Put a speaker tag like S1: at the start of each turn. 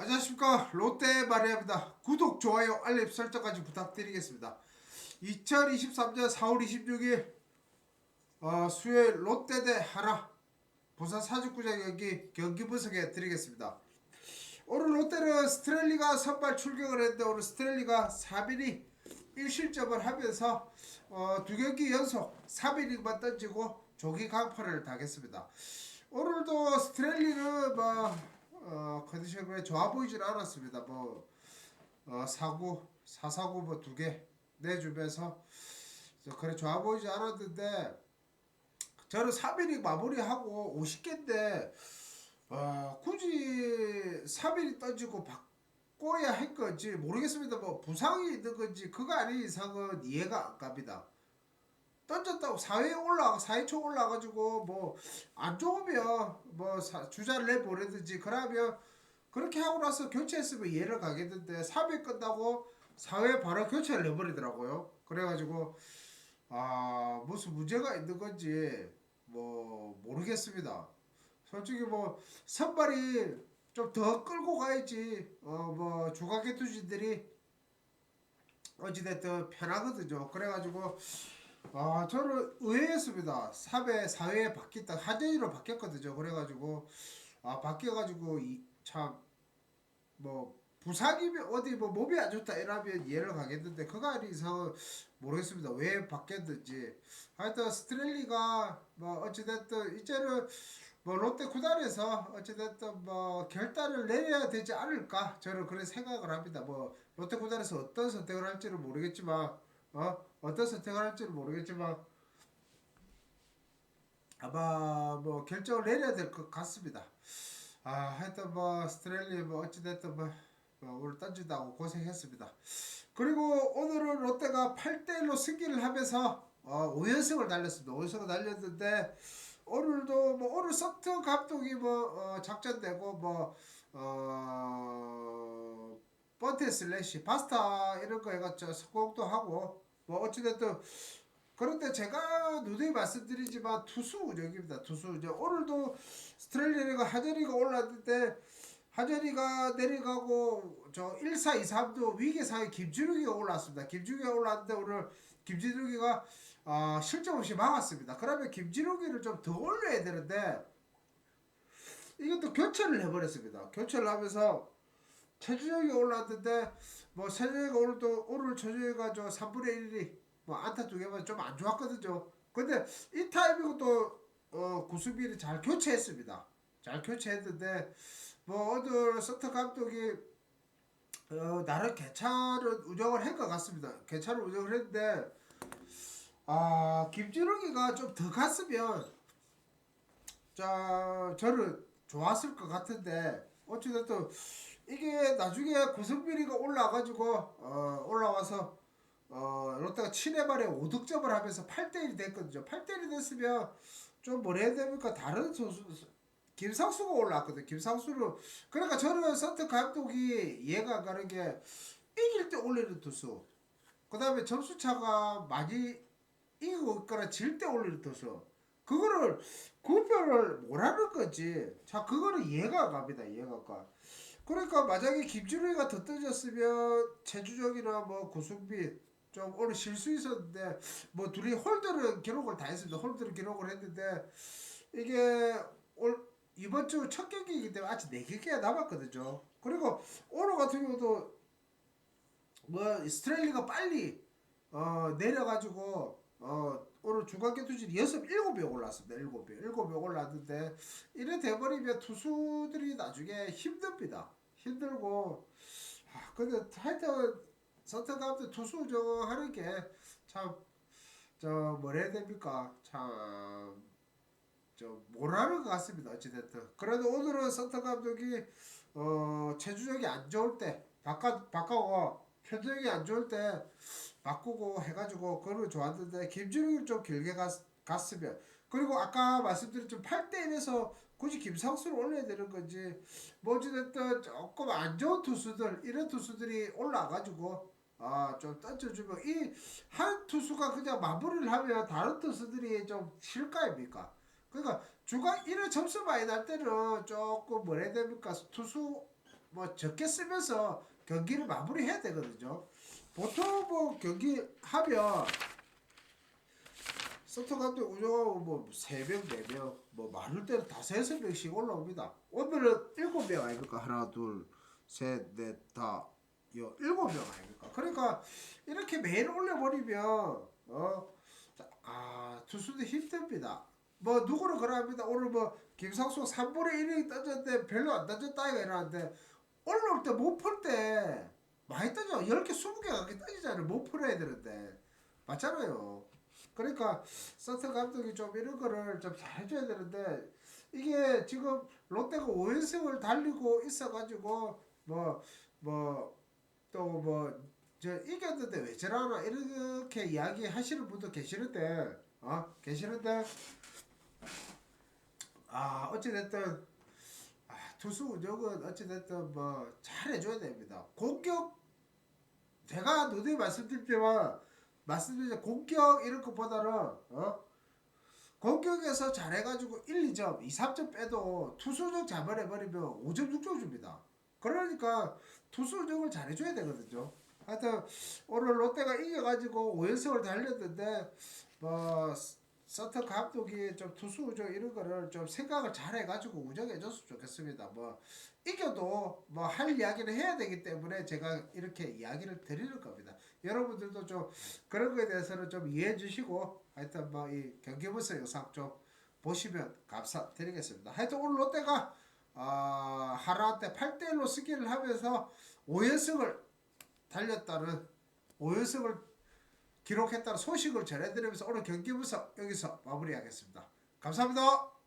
S1: 안녕하십니까 롯데 마리아입니다. 구독, 좋아요, 알림 설정까지 부탁드리겠습니다. 2023년 4월 26일 어, 수요일 롯데 대 하나 부산 사직구장 경기 경기 분석해 드리겠습니다. 오늘 롯데는 스트렐리가 선발 출격을 했는데 오늘 스트렐리가 3인이 1실점을 하면서 어, 두 경기 연속 3이닝만 던지고 조기 강파를 당했습니다. 오늘도 스트렐리는 뭐 어, 컨디션이 좋아 보이질 않았습니다. 뭐 어, 사구 사사구 뭐 두 개 내주면서 저 그래 좋아 보이지 않았는데 저는 3이닝 마무리하고 50개인데 어, 굳이 3이닝 던지고 바꿔야 할 건지 모르겠습니다. 뭐 부상이 있는 건지 그거 아닌 이상은 이해가 안 갑니다. 던졌다고 4회에 올라가 4회초 올라가지고 뭐 안 좋으면 뭐 사- 주자를 내보내든지 그러면 그렇게 하고 나서 교체했으면 이해를 가겠는데 3회 끝나고 4회 바로 교체를 내버리더라고요. 그래가지고 아 무슨 문제가 있는 건지 뭐 모르겠습니다. 솔직히 뭐 선발이 좀 더 끌고 가야지 어 뭐 주가계 투진들이 어찌됐든 편하거든요. 그래가지고 아 저는 의외였습니다. 3회 4회 바뀌었다 하재이로 바뀌었거든요. 그래가지고 아 바뀌어가지고 참뭐 부상이면 어디 뭐 몸이 안 좋다 이러면 이해를 가겠는데 아닌 이상은 모르겠습니다. 왜 바뀌었는지 하여튼 스트렐리가 뭐 어찌됐든 이제는 뭐 롯데 구단에서 어찌됐든 뭐 결단을 내려야 되지 않을까 저는 그런 생각을 합니다. 뭐 롯데 구단에서 어떤 선택을 할지는 모르겠지만 어 어떤 선택을 할지는 모르겠지만 아마 뭐 결정을 내려야 될 것 같습니다. 아 하여튼 뭐 스트렐리 뭐 어찌됐든 뭐, 뭐 오늘 던진다고 고생했습니다. 그리고 오늘은 롯데가 8대1로 승리를 하면서 어, 5연승을 달렸습니다. 5연승을 달렸는데 오늘도 뭐 오늘 서트 감독이 뭐 어, 작전되고 뭐 어, 번테 슬래시 파스타 이런 거 해가지고 성공도 하고 뭐 어찌됐든 그런데 제가 누누이 말씀드리지만 투수 운영입니다. 투수 운영 오늘도 스트레일리가 하재리가 올랐는데 하재리가 내려가고 저 1, 4, 2, 3도 위기 사이 김준욱이가 올랐습니다. 김준욱이가 올랐는데 오늘 김진욱이가 아, 실점 없이 막았습니다. 그러면 김진욱이를 좀 더 올려야 되는데 이것도 교체를 해버렸습니다. 교체를 하면서 최준혁이 올랐는데 뭐 최준혁이 오늘도 오늘 최준혁이가 저 3분의 1이 뭐 안타 두 개만 좀 안 좋았거든요. 근데 이 타이밍은 또 어, 구수비를 잘 교체했습니다. 잘 교체했는데 뭐 오늘 서터 감독이 어, 나름 괜찮은 운영을 한 것 같습니다. 괜찮은 운영을 했는데 아 김준욱이가 좀 더 갔으면 자 저는 좋았을 것 같은데 어찌됐든 이게 나중에 고성빈이가 올라가지고 어, 올라와서 어, 롯데가 7회 말에 5득점을 하면서 8대1이 됐거든요. 8대1이 됐으면 좀 뭐라 해야 됩니까? 다른 선수 김상수가 올라왔거든. 김상수를 그러니까 저는 선택 감독이 안 가는 게 이길 때 올리는 투수 그 다음에 점수 차가 많이 이기고 있거나 질 때 올리는 투수 그거를 구별을 못하는 거지 자 이해가 안 갑니다 안 가. 그러니까 만약에 김준호가 더 떠졌으면 최주정이나 뭐 구승빈 좀 오늘 실수 있었는데 뭐 둘이 홀드를 기록을 다 했습니다. 홀드를 기록을 했는데 이게 올 이번 주 첫 경기이기 때문에 아직 네 경기가 남았거든요. 그리고 오늘 같은 경우도 뭐 스트레일리가 빨리 어 내려가지고 어 오늘 중간계 투진 여섯 일곱 명 올랐습니다. 일곱 명 일곱 명 올랐는데 이래 돼버리면 투수들이 나중에 힘듭니다 힘들고 아 근데 하여튼 선택감도 투수 저거 하는 게참저 뭐라 해야 됩니까? 참저 못하는 것 같습니다 어찌됐든. 그래도 오늘은 선택 감독이 어 체주력이 안 좋을 때 바꿔 바꿔고 표정이 안 좋을 때 바꾸고 해가지고 그거는 좋았는데 김준욱이 좀 길게 갔, 갔으면. 그리고 아까 말씀드린 좀 8대 1에서 굳이 김상수를 올려야 되는 건지 뭐 어찌됐든 조금 안 좋은 투수들 이런 투수들이 올라가지고 아 좀 던져주면 이 한 투수가 그냥 마무리를 하면 다른 투수들이 좀 아닙니까? 그러니까 주가 이런 점수 많이 날 때는 조금 뭐라 됩니까 투수 뭐 적게 쓰면서 경기를 마무리해야 되거든요. 보통 뭐 경기 하면 서터 감독 운영하고 뭐 세명 네명 뭐 많을 때는 다섯 여섯 명씩 올라옵니다. 오늘은 일곱 명 아닙니까? 하나 둘 셋 넷 다 여 일곱 명 아닙니까? 그러니까 이렇게 매일 올려버리면 어. 자, 아 투수도 힘듭니다. 뭐 누구를 그러합니다. 오늘 뭐 김상수 3분의 1이 던졌는데 별로 안 던졌다 이가 이러는데 올라올 때 못 풀 때 많이 던져 10개 20개 가게 던지잖아요. 못 풀어야 되는데 맞잖아요. 그러니까 서트 감독이 좀 이런 거를 좀 잘해줘야 되는데 이게 지금 롯데가 5연승을 달리고 있어가지고 뭐 뭐 또 뭐 저 이겼는데 왜 저러나 이렇게 이야기하시는 분도 계시는데 어 계시는데 아 어찌됐든 아, 투수 운영은 어찌됐든 뭐 잘해줘야 됩니다. 공격 제가 누누이 말씀드리지만 말씀드린 공격 이런 것보다는 어 공격에서 잘해가지고 1, 2점, 2, 3점 빼도 투수적 잡아내버리면 5점, 6점 줍니다. 그러니까 투수 운영을 잘해줘야 되거든요. 하여튼 오늘 롯데가 이겨가지고 5연승을 달렸는데 뭐 서터 감독이 좀 투수 운영 이런 거를 좀 생각을 잘 해가지고 운영해줬으면 좋겠습니다. 뭐 이겨도 뭐 할 이야기를 해야 되기 때문에 제가 이렇게 이야기를 드리는 겁니다. 여러분들도 좀 그런 거에 대해서는 좀 이해해 주시고 하여튼 뭐 이 경기 분석 영상 좀 보시면 감사드리겠습니다. 하여튼 오늘 롯데가 아, 하나한테 8대 1로 승리를 하면서 5연승을 달렸다는 5연승을 기록했다는 소식을 전해드리면서 오늘 경기 분석 여기서 마무리하겠습니다. 감사합니다.